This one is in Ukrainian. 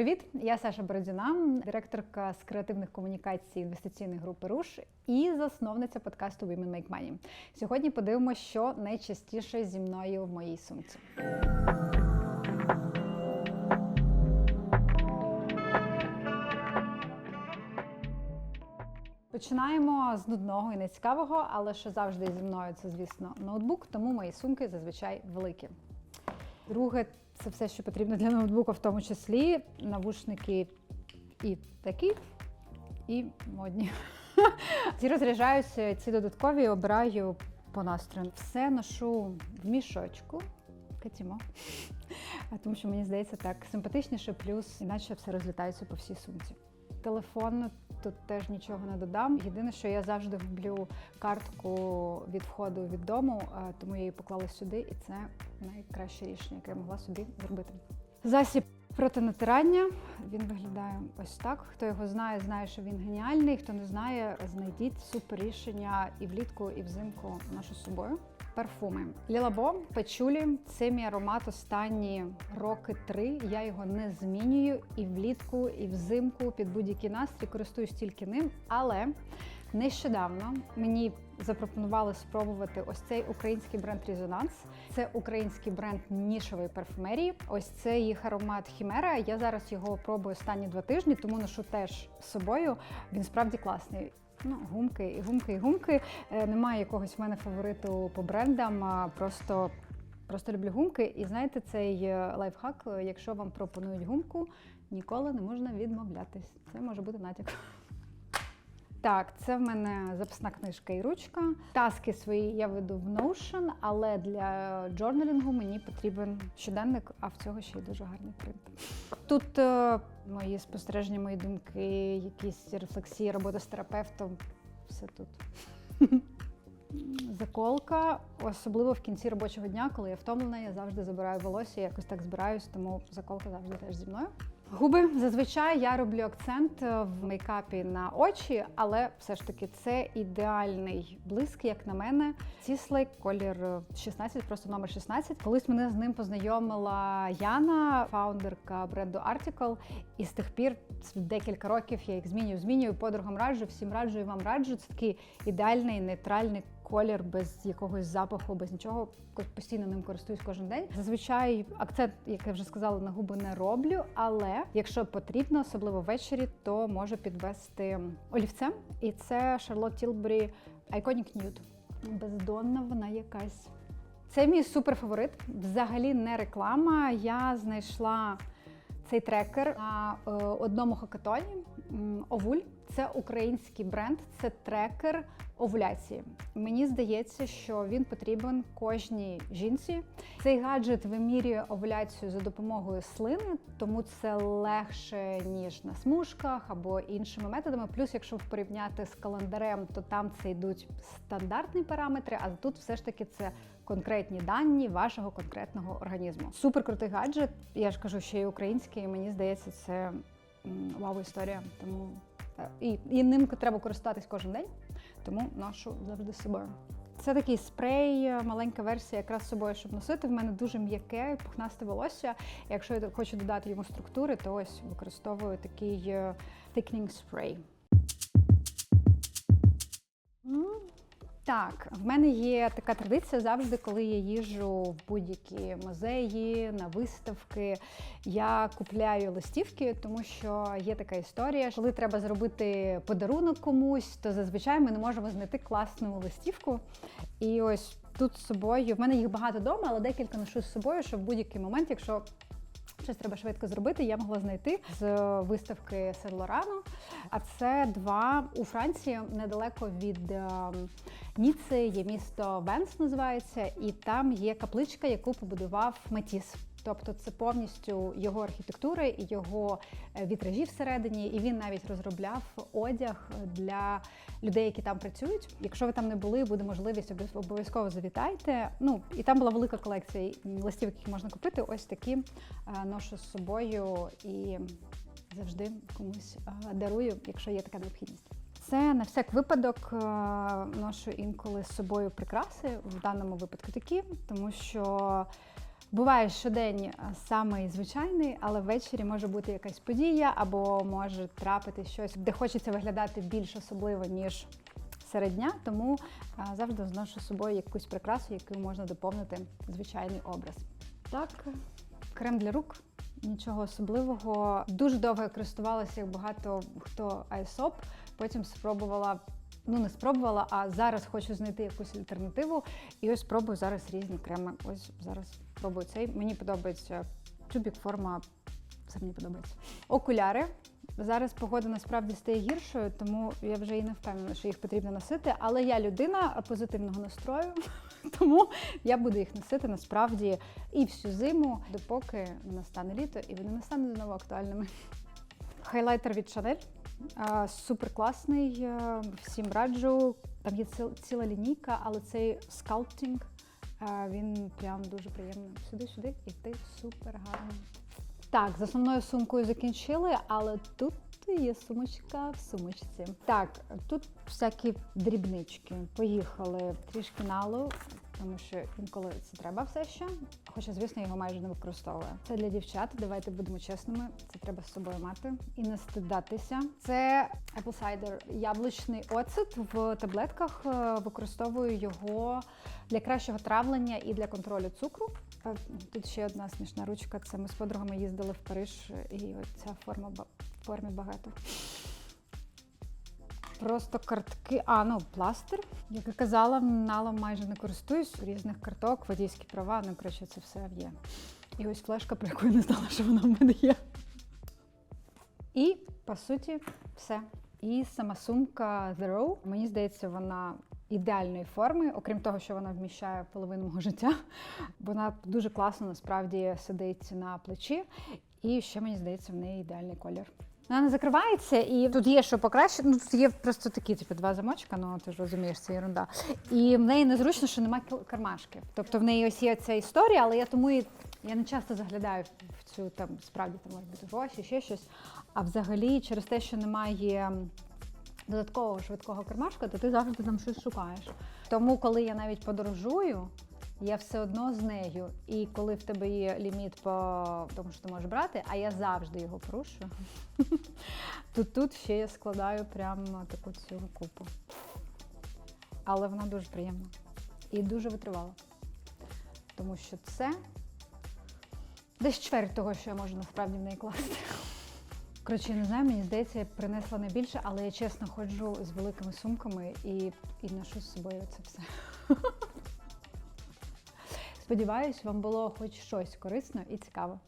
Привіт, я Саша Бородіна, директорка з креативних комунікацій інвестиційної групи Руш і засновниця подкасту Women Make Money. Сьогодні подивимося, що найчастіше зі мною в моїй сумці. Починаємо з нудного і нецікавого, але що завжди зі мною це, звісно, ноутбук, тому мої сумки зазвичай великі. Друге, це все, що потрібно для ноутбука, в тому числі навушники і такі, і модні. Ці розряджаюся, ці додаткові обираю по настрою. Все ношу в мішочку. Катімо. Тому що мені здається так симпатичніше, плюс іначе все розлітається по всій сумці. Телефон тут теж нічого не додам. Єдине, що я завжди гублю картку від входу від дому, е, тому я її поклала сюди, і це найкраще рішення, яке я могла собі зробити. Засіб проти натирання. Він виглядає ось так. Хто його знає, знає, що він геніальний. Хто не знає, знайдіть супер рішення і влітку, і взимку ношу з собою. Парфуми Лілабо Печулі. Це мій аромат останні роки три. Я його не змінюю і влітку, і взимку під будь-який настрій користуюсь тільки ним. Але нещодавно мені запропонували спробувати ось цей український бренд Резонанс. Це український бренд нішової парфумерії. Ось це їх аромат Хімера. Я зараз його пробую останні два тижні, тому ношу теж з собою. Він справді класний. Ну, гумки і гумки, і гумки. Е, Немає якогось в мене фавориту по брендам. Просто просто люблю гумки. І знаєте, цей е, лайфхак, е, якщо вам пропонують гумку, ніколи не можна відмовлятись. Це може бути натяк. Так, це в мене записна книжка і ручка. Таски свої я веду в Notion, але для джорналінгу мені потрібен щоденник, а в цього ще й дуже гарний принт. Тут е, мої спостереження, мої думки, якісь рефлексії, робота з терапевтом. Все тут. Заколка, особливо в кінці робочого дня, коли я втомлена, я завжди забираю волосся, якось так збираюсь, тому заколка завжди теж зі мною. Губи зазвичай я роблю акцент в мейкапі на очі, але все ж таки це ідеальний блиск, як на мене. Сіслей, колір 16, просто номер 16. Колись мене з ним познайомила Яна, фаундерка бренду Article, і з тих пір декілька років я їх змінюю, змінюю подругам раджу, всім раджу і вам раджу. Це такий ідеальний нейтральний колір без якогось запаху, без нічого. Постійно ним користуюсь кожен день. Зазвичай акцент, як я вже сказала, на губи не роблю. Але якщо потрібно, особливо ввечері, то можу підвести олівцем. І це Charlotte Tilbury Iconic Nude. Бездонна вона якась. Це мій суперфаворит. Взагалі не реклама. Я знайшла цей трекер на е, одному хакатоні. Овуль це український бренд, це трекер овуляції. Мені здається, що він потрібен кожній жінці. Цей гаджет вимірює овуляцію за допомогою слини, тому це легше ніж на смужках або іншими методами. Плюс, якщо порівняти з календарем, то там це йдуть стандартні параметри, а тут все ж таки це конкретні дані вашого конкретного організму. Супер крутий гаджет. Я ж кажу, що і український. і Мені здається, це вау історія. Тому і, і ним треба користуватись кожен день, тому ношу завжди з собою. Це такий спрей, маленька версія, якраз з собою, щоб носити. В мене дуже м'яке, пухнасте волосся. Якщо я хочу додати йому структури, то ось використовую такий thickening spray. Так, в мене є така традиція завжди, коли я їжу в будь-які музеї, на виставки. Я купляю листівки, тому що є така історія. Коли треба зробити подарунок комусь, то зазвичай ми не можемо знайти класну листівку. І ось тут з собою в мене їх багато вдома, але декілька ношу з собою, щоб в будь-який момент, якщо Щось треба швидко зробити. Я могла знайти з виставки Сен Лорану. А це два у Франції недалеко від ем, Ніци, є місто Венс, називається, і там є капличка, яку побудував Матіс. Тобто це повністю його архітектура і його е, вітражі всередині, і він навіть розробляв одяг для людей, які там працюють. Якщо ви там не були, буде можливість обов'язково завітайте. Ну і там була велика колекція листів, які можна купити. Ось такі е, ношу з собою і завжди комусь е, дарую, якщо є така необхідність. Це на всяк випадок ношу інколи з собою прикраси в даному випадку такі, тому що. Буває щодень самий звичайний, але ввечері може бути якась подія або може трапити щось, де хочеться виглядати більш особливо, ніж серед дня. Тому завжди зношу з собою якусь прикрасу, якою можна доповнити звичайний образ. Так, крем для рук. Нічого особливого. Дуже довго я користувалася, як багато хто айсоп. Потім спробувала. Ну, не спробувала, а зараз хочу знайти якусь альтернативу. І ось спробую зараз різні креми. Ось зараз пробую цей. Мені подобається тюбік форма. Це мені подобається. Окуляри. Зараз погода насправді стає гіршою, тому я вже і не впевнена, що їх потрібно носити. Але я людина позитивного настрою, тому я буду їх носити насправді і всю зиму, допоки не настане літо і вони не стануть знову актуальними. Хайлайтер від Chanel. Супер класний, е, всім раджу. Там є ціл- ціла лінійка, але цей скалптінг, він прям дуже приємно Сюди-сюди, і ти супер гарний. Так, з основною сумкою закінчили, але тут є сумочка в сумочці. Так, тут всякі дрібнички. Поїхали трішки налу, тому що інколи це треба все ще. Хоча, звісно, його майже не використовую. Це для дівчат. Давайте будемо чесними. Це треба з собою мати і не стидатися. Це Apple Cider яблучний оцет в таблетках. Е, Використовую його для кращого травлення і для контролю цукру. Е, Тут ще одна смішна ручка. Це ми з подругами їздили в Париж, і ця форма в формі багато. Просто картки, а ну пластир. Як я казала, налом майже не користуюсь. Різних карток, водійські права, ну коротше, це все є. І ось флешка, про яку я не знала, що вона в мене є. І по суті, все. І сама сумка The Row, мені здається, вона ідеальної форми, окрім того, що вона вміщає половину мого життя. Вона дуже класно насправді сидить на плечі. І ще мені здається, в неї ідеальний колір. Вона не закривається, і тут є що покраще. Ну тут є просто такі, типу, два замочка, ну ти ж розумієш, це ерунда. І в неї незручно, що немає кармашків. Тобто в неї ось є ця історія, але я тому і я не часто заглядаю в цю там справді там може бути гроші, ще щось. А взагалі, через те, що немає додаткового швидкого кармашка, то ти завжди там щось шукаєш. Тому, коли я навіть подорожую, я все одно з нею. І коли в тебе є ліміт по тому, що ти можеш брати, а я завжди його порушую, то тут ще я складаю прямо таку цю купу. Але вона дуже приємна і дуже витривала. Тому що це десь чверть того, що я можу насправді в неї класти. Коротше, не знаю, мені здається, я принесла найбільше, але я чесно ходжу з великими сумками і, і ношу з собою це все. Сподіваюсь, вам було хоч щось корисно і цікаво.